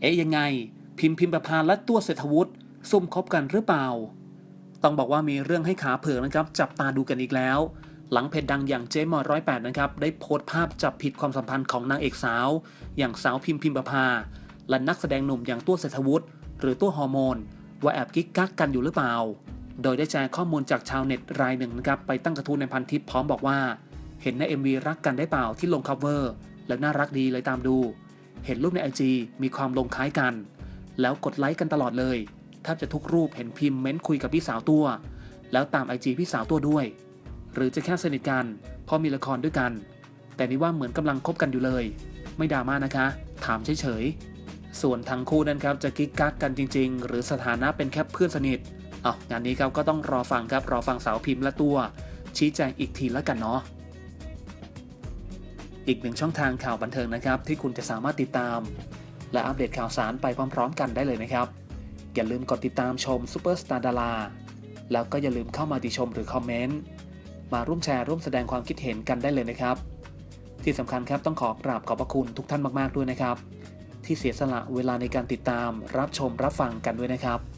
เอ๊ยยังไง พิมพ์พิมพ์ประพาและตัวเศรษฐวุฒิซุ่มคบกันหรือเปล่า ต้องบอกว่ามีเรื่องให้ขาเผือกนะครับ จับตาดูกันอีกแล้ว หลังเพจดังอย่างเจมอร้อยแปดนะครับ ได้โพสต์ภาพจับผิดความสัมพันธ์ของนางเอกสาว อย่างสาวพิมพ์พิมพ์ประพา และนักแสดงหนุ่มอย่างตัวเศรษฐวุฒิหรือตัวฮอร์โมนว่าแอบกิ๊กกักกันอยู่หรือเปล่า โดยได้แชร์ข้อมูลจากชาวเน็ตรายหนึ่งนะครับไปตั้งกระทู้ในพันทิปพร้อมบอกว่า เห็นใน MV รักกันได้เปล่าที่ลงคัฟเวอร์ แล้วน่ารักดีเลยตามดู เห็นรูปใน IG มีความลงคล้ายกัน แล้วกดไลค์กันตลอดเลยแทบจะทุกรูปเห็นพิมพ์เม้นคุยกับพี่สาวตัว แล้วตาม IG พี่สาวตัวด้วย หรือจะแค่สนิทกันเพราะมีละครด้วยกัน แต่นี่ว่าเหมือนกำลังคบกันอยู่เลย ไม่ดราม่านะคะ ถามเฉยๆส่วนทั้งคู่นั้นครับจะกิ๊กกักกันจริง ๆ หรือสถานะเป็นแค่เพื่อนสนิทเอางานนี้ครับก็ต้องรอฟังครับรอฟังสาวพิมพ์และตัว ชี้แจงอีกทีแล้วกันเนาะ อีกหนึ่งช่องทางข่าวบันเทิงนะครับ ที่คุณจะสามารถติดตาม และอัปเดตข่าวสารไปพร้อมๆ กันได้เลยนะครับ อย่าลืมกดติดตามชมซูเปอร์สตาร์ดาราแล้วก็อย่าลืมเข้ามาติชมหรือคอมเมนต์มาร่วมแชร์ร่วมแสดงความคิดเห็นกันได้เลยนะครับ ที่สำคัญครับต้องขอกราบขอบพระคุณทุกท่านมากๆด้วยนะครับ ที่เสียสละเวลาในการติดตามรับชมรับฟังกันด้วยนะครับ「